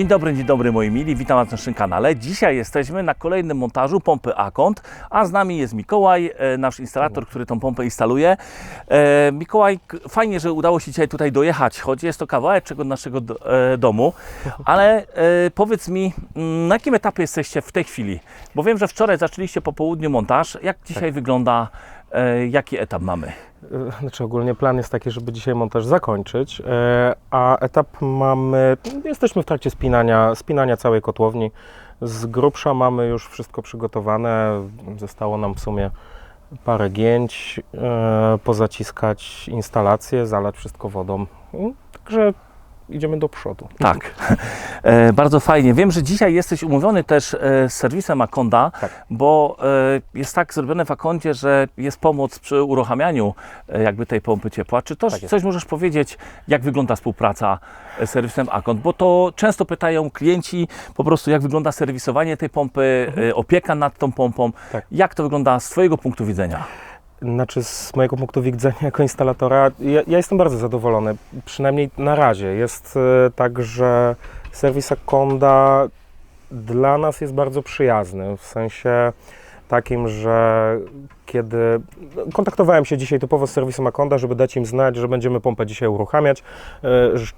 Dzień dobry, dzień dobry moi mili, witam Was na naszym kanale. Dzisiaj jesteśmy na kolejnym montażu pompy Akont, a z nami jest Mikołaj, e, nasz instalator, który tą pompę instaluje. E, Mikołaj, fajnie, że udało się dzisiaj tutaj dojechać, choć jest to kawałeczek od naszego e, domu, ale powiedz mi, mm, na jakim etapie jesteście w tej chwili? Bo wiem, że wczoraj zaczęliście po południu montaż. Jak dzisiaj wygląda, e, jaki etap mamy? E, Znaczy ogólnie plan jest taki, żeby dzisiaj montaż zakończyć, e, a etap mamy, jesteśmy w trakcie spinania, spinania całej kotłowni. Z grubsza mamy już wszystko przygotowane, zostało nam w sumie parę gięć, e, pozaciskać instalację, zalać wszystko wodą. Także idziemy do przodu. Tak, e, bardzo fajnie. Wiem, że dzisiaj jesteś umówiony też e, z serwisem Akonda, Tak. bo e, jest tak zrobione w Akondzie, że jest pomoc przy uruchamianiu e, jakby tej pompy ciepła. Czy też Tak coś możesz powiedzieć, jak wygląda współpraca e, z serwisem Akond? Bo to często pytają klienci po prostu, jak wygląda serwisowanie tej pompy, e, opieka nad tą pompą. Mhm. Tak. Jak to wygląda z Twojego punktu widzenia? Znaczy, z mojego punktu widzenia jako instalatora, ja, ja jestem bardzo zadowolony. Przynajmniej na razie. Jest e, tak, że serwis Akonda dla nas jest bardzo przyjazny. W sensie takim, że kiedy kontaktowałem się dzisiaj typowo z serwisem Akonda, żeby dać im znać, że będziemy pompę dzisiaj uruchamiać, e,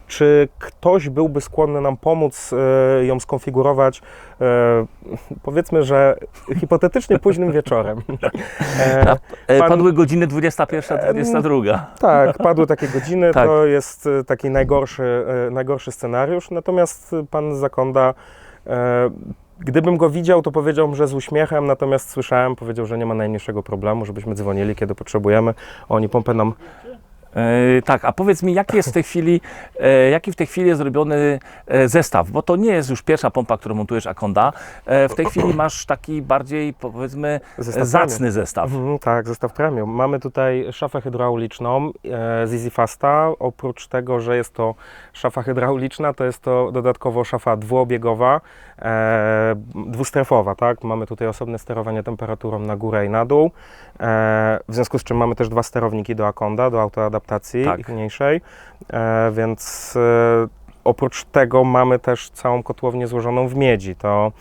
czy ktoś byłby skłonny nam pomóc e, ją skonfigurować, e, powiedzmy, że hipotetycznie późnym wieczorem. Pan- Padły godziny 21-22. tak, padły takie godziny, Tak. to jest taki najgorszy, najgorszy scenariusz. Natomiast pan Zakonda, gdybym go widział, to powiedziałbym, że z uśmiechem, natomiast słyszałem, powiedział, że nie ma najmniejszego problemu, żebyśmy dzwonili, kiedy potrzebujemy. Oni pompę nam E, tak, a powiedz mi, jaki jest w tej chwili, e, jaki w tej chwili jest zrobiony e, zestaw? Bo to nie jest już pierwsza pompa, którą montujesz Akonda. W tej chwili masz taki bardziej, powiedzmy, Zestaw zacny zestaw. Mhm, tak, zestaw premium. Mamy tutaj szafę hydrauliczną e, z EasyFasta. Oprócz tego, że jest to szafa hydrauliczna, to jest to dodatkowo szafa dwuobiegowa, e, dwustrefowa, tak? Mamy tutaj osobne sterowanie temperaturą na górę i na dół. E, w związku z czym mamy też dwa sterowniki do Akonda, do autoadaptacji Tak. mniejszej, e, więc e, oprócz tego mamy też całą kotłownię złożoną w miedzi. To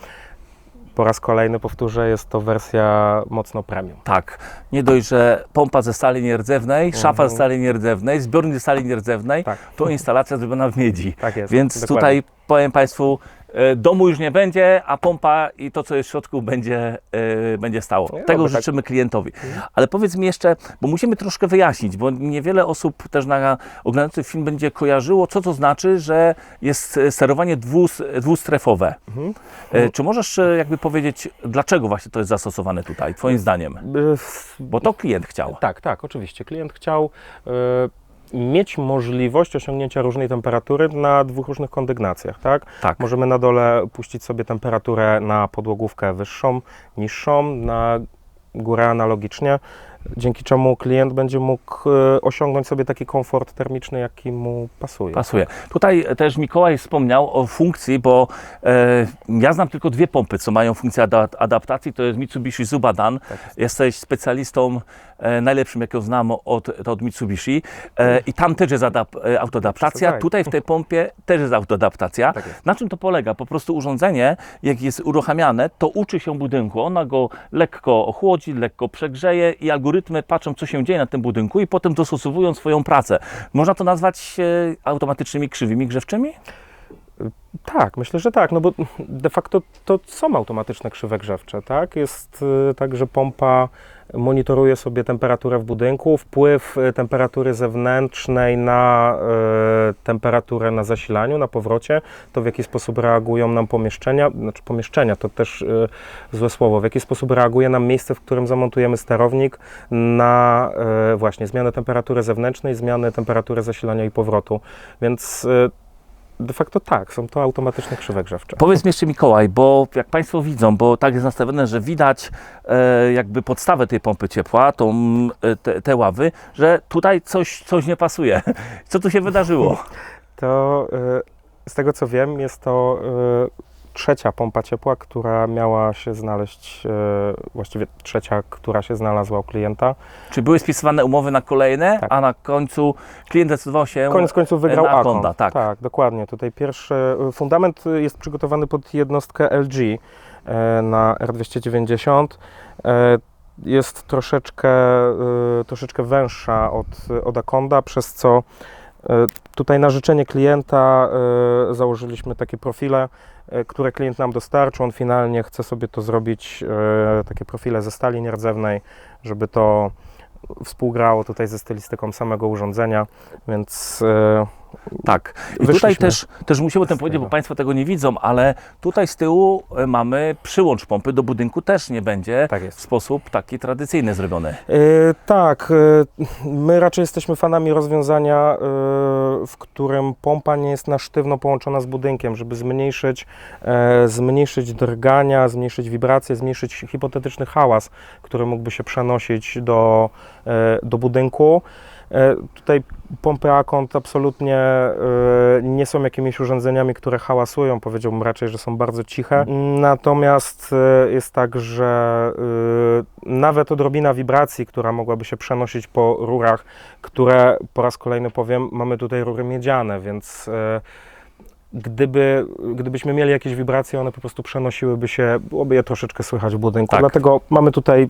po raz kolejny powtórzę, jest to wersja mocno premium. Tak, nie dość, że pompa ze stali nierdzewnej, szafa Mhm. ze stali nierdzewnej, zbiornik ze stali nierdzewnej, Tak. to instalacja zrobiona w miedzi. Tak jest. Więc dokładnie. tutaj powiem Państwu, domu już nie będzie, a pompa i to, co jest w środku, będzie, e, będzie stało. Nie, Tego oby tak. życzymy klientowi. Ale powiedz mi jeszcze, bo musimy troszkę wyjaśnić, bo niewiele osób też na oglądających film będzie kojarzyło, co to znaczy, że jest e, sterowanie dwus, dwustrefowe. Mhm. E, Czy możesz e, jakby powiedzieć, dlaczego właśnie to jest zastosowane tutaj, Twoim zdaniem? Bo to klient chciał. Tak, tak, oczywiście. Klient chciał y, mieć możliwość osiągnięcia różnej temperatury na dwóch różnych kondygnacjach, tak? Tak. Możemy na dole puścić sobie temperaturę na podłogówkę wyższą, niższą, na górę analogicznie, dzięki czemu klient będzie mógł y, osiągnąć sobie taki komfort termiczny, jaki mu pasuje. Pasuje. Tutaj też Mikołaj wspomniał o funkcji, bo e, ja znam tylko dwie pompy, co mają funkcję ada- adaptacji. To jest Mitsubishi Zubadan. Tak jest. Jesteś specjalistą e, najlepszym, jakiego znam od, od Mitsubishi. E, I tam też jest adap- e, autoadaptacja. Tutaj w tej pompie też jest autoadaptacja. Tak jest. Na czym to polega? Po prostu urządzenie, jak jest uruchamiane, to uczy się budynku. Ona go lekko ochłodzi, lekko przegrzeje i algorytmy patrzą, co się dzieje na tym budynku i potem dostosowują swoją pracę. Można to nazwać e, automatycznymi krzywymi grzewczymi? Tak, myślę, że tak, no bo de facto to są automatyczne krzywe grzewcze, tak? Jest y, tak, że pompa monitoruje sobie temperaturę w budynku, wpływ y, temperatury zewnętrznej na y, temperaturę na zasilaniu, na powrocie, to w jaki sposób reagują nam pomieszczenia, znaczy pomieszczenia to też y, złe słowo, w jaki sposób reaguje nam miejsce, w którym zamontujemy sterownik na y, właśnie zmianę temperatury zewnętrznej, zmianę temperatury zasilania i powrotu, więc y, de facto tak, są to automatyczne krzywe grzewcze. Powiedz mi jeszcze Mikołaj, bo jak Państwo widzą, bo tak jest nastawione, że widać e, jakby podstawę tej pompy ciepła, tą, e, te, te ławy, że tutaj coś, coś nie pasuje. Co tu się wydarzyło? To y, z tego co wiem, jest to y, trzecia pompa ciepła, która miała się znaleźć, e, właściwie trzecia, która się znalazła u klienta. Czy były spisywane umowy na kolejne, Tak. a na końcu klient decydował się Koniec końców wygrał na Akon. Akonda, tak. tak, dokładnie. Tutaj pierwszy e, fundament jest przygotowany pod jednostkę LG e, na R290. E, Jest troszeczkę, troszeczkę węższa od, od Akonda, przez co tutaj na życzenie klienta e, założyliśmy takie profile, e, które klient nam dostarczył. On finalnie chce sobie to zrobić, e, takie profile ze stali nierdzewnej, żeby to współgrało tutaj ze stylistyką samego urządzenia, więc e, Tak. I Wyszliśmy tutaj też, też musimy o tym powiedzieć, bo. Państwo tego nie widzą, ale tutaj z tyłu e, mamy przyłącz pompy do budynku, też nie będzie tak w sposób taki tradycyjny zrobiony. E, tak, e, my raczej jesteśmy fanami rozwiązania, e, w którym pompa nie jest na sztywno połączona z budynkiem, żeby zmniejszyć, e, zmniejszyć drgania, zmniejszyć wibracje, zmniejszyć hipotetyczny hałas, który mógłby się przenosić do, e, do budynku. Tutaj pompy Akont absolutnie e, nie są jakimiś urządzeniami, które hałasują, powiedziałbym raczej, że są bardzo ciche. Natomiast e, jest tak, że e, nawet odrobina wibracji, która mogłaby się przenosić po rurach, które po raz kolejny powiem, mamy tutaj rury miedziane, więc gdyby, gdybyśmy mieli jakieś wibracje, one po prostu przenosiłyby się, byłoby je troszeczkę słychać w budynku. Tak. Dlatego mamy tutaj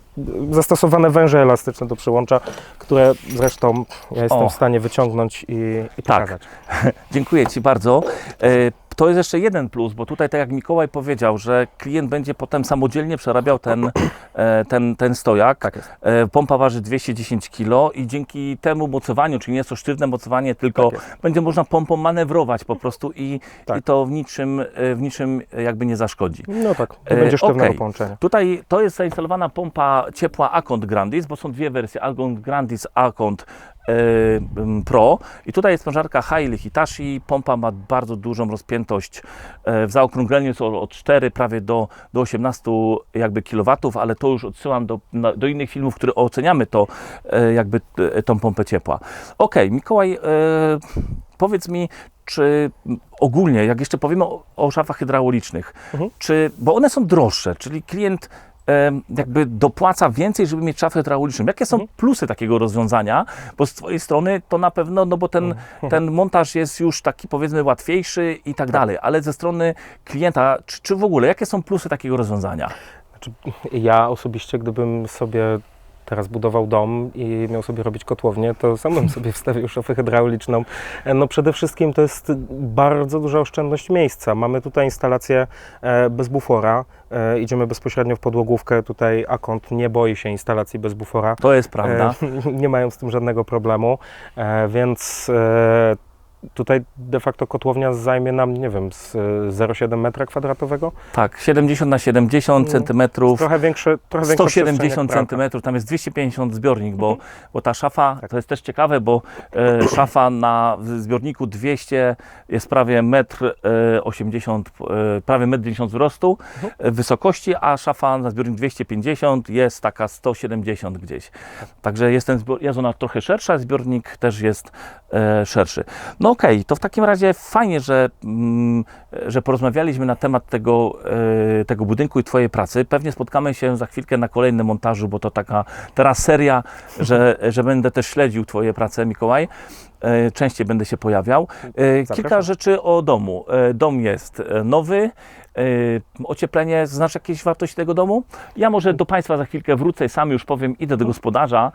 zastosowane węże elastyczne do przyłącza, które zresztą ja jestem O. w stanie wyciągnąć i, i Tak. pokazać. Dziękuję Ci bardzo. To jest jeszcze jeden plus, bo tutaj, tak jak Mikołaj powiedział, że klient będzie potem samodzielnie przerabiał ten, e, ten, ten stojak. Tak. E, Pompa waży 210 kg i dzięki temu mocowaniu, czyli nie jest to sztywne mocowanie, tylko Tak będzie można pompą manewrować po prostu i, Tak. i to w niczym, e, w niczym jakby nie zaszkodzi. No tak, nie będzie sztywnego okej. połączenia. Tutaj to jest zainstalowana pompa ciepła Akont Grandis, bo są dwie wersje, Akont Grandis, Akont Pro i tutaj jest sprężarka Haile Hitachi, pompa ma bardzo dużą rozpiętość, e, w zaokrągleniu jest od 4 prawie do, do 18 jakby kilowatów, ale to już odsyłam do, do innych filmów, które oceniamy to e, jakby tą pompę ciepła. Okej, Mikołaj, powiedz mi, czy ogólnie, jak jeszcze powiemy o, o szafach hydraulicznych, Mhm. czy, bo one są droższe, czyli klient jakby dopłaca więcej, żeby mieć szafę hydrauliczną. Jakie są Mhm. plusy takiego rozwiązania? Bo z Twojej strony to na pewno, no bo ten, Mhm. ten montaż jest już taki powiedzmy łatwiejszy i tak dalej, ale ze strony klienta, czy, czy w ogóle, jakie są plusy takiego rozwiązania? Znaczy, ja osobiście, gdybym sobie teraz budował dom i miał sobie robić kotłownię, to sam bym sobie wstawił szafę hydrauliczną. E, No przede wszystkim to jest bardzo duża oszczędność miejsca. Mamy tutaj instalację e, bez bufora. E, Idziemy bezpośrednio w podłogówkę. Tutaj Akont nie boi się instalacji bez bufora. To jest prawda. Nie mają z tym żadnego problemu, więc tutaj de facto kotłownia zajmie nam, nie wiem, z e, 0,7 metra kwadratowego. Tak, 70 na 70 No, centymetrów. Trochę większe, trochę jak 170 pralka. cm, tam jest 250 zbiornik, bo, Mhm. bo ta szafa, Tak. to jest też ciekawe, bo e, szafa na zbiorniku 200 jest prawie 1,80 m, e, prawie 1,90 m wzrostu Mhm. e, wysokości, a szafa na zbiornik 250 jest taka 170 gdzieś. Także jest, ten zbior, jest ona trochę szersza, zbiornik też jest e, szerszy. No okej, to w takim razie fajnie, że, mm, że porozmawialiśmy na temat tego, e, tego budynku i Twojej pracy. Pewnie spotkamy się za chwilkę na kolejnym montażu, bo to taka teraz seria, że, że będę też śledził Twoje prace, Mikołaj. E, Częściej będę się pojawiał. E, Kilka rzeczy o domu. E, Dom jest nowy. Ocieplenie, znasz jakieś wartości tego domu? Ja może do Państwa za chwilkę wrócę i sam już powiem, idę do gospodarza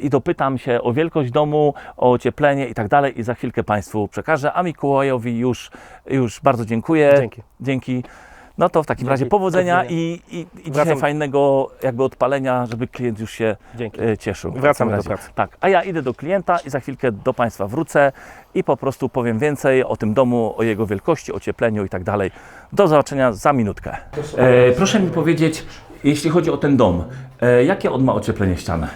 i dopytam się o wielkość domu, o ocieplenie i tak dalej i za chwilkę Państwu przekażę, a Mikołajowi już, już bardzo dziękuję. Dzięki. Dzięki. No to w takim Dzięki. radzisiaj powodzenia i, i, i dzisiaj Wracam. fajnego jakby odpalenia, żeby klient już się Dzięki. e, cieszył. W Wracamy do razie. pracy. Tak, a ja idę do klienta i za chwilkę do Państwa wrócę i po prostu powiem więcej o tym domu, o jego wielkości, ociepleniu i tak dalej. Do zobaczenia za minutkę. E, proszę mi powiedzieć, jeśli chodzi o ten dom, e, jakie on ma ocieplenie ściany?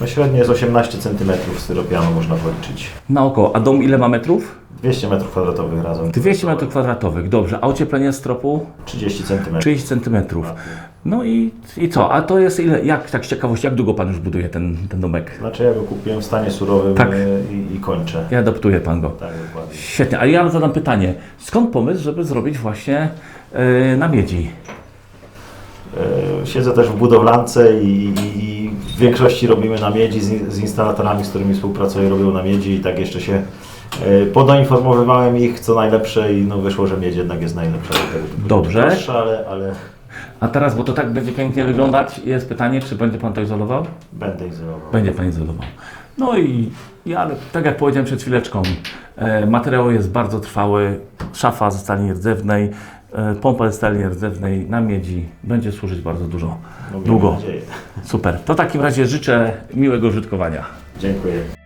No średnio jest 18 cm styropianu można policzyć. Naokoło, a dom ile ma metrów? 200 m2 razem. 200 metrów kwadratowych, dobrze. A ocieplenie stropu? 30 cm. 30 centymetrów. No i, i co? A to jest ile, jak tak z ciekawości, jak długo Pan już buduje ten, ten domek? Znaczy ja go kupiłem w stanie surowym Tak. e, i, i kończę. I adoptuje Pan go. Tak, dokładnie. Świetnie, a ja zadam pytanie, skąd pomysł, żeby zrobić właśnie yy, na miedzi? E, Siedzę też w budowlance i, i, w większości robimy na miedzi z, z instalatorami, z którymi współpracuję, robią na miedzi i tak jeszcze się e, podoinformowywałem ich co najlepsze i no wyszło, że miedź jednak jest najlepsza. Dobrze. Droższa, ale, ale A teraz, bo to tak będzie pięknie wyglądać, jest pytanie, czy będzie Pan to izolował? będę izolował. Będzie Pan izolował. No i, ale tak jak powiedziałem przed chwileczką, e, materiał jest bardzo trwały, szafa ze stali nierdzewnej, pompa ze stali nierdzewnej na miedzi będzie służyć bardzo dużo, długo. nadzieję. Super. To w takim razie życzę miłego użytkowania. Dziękuję.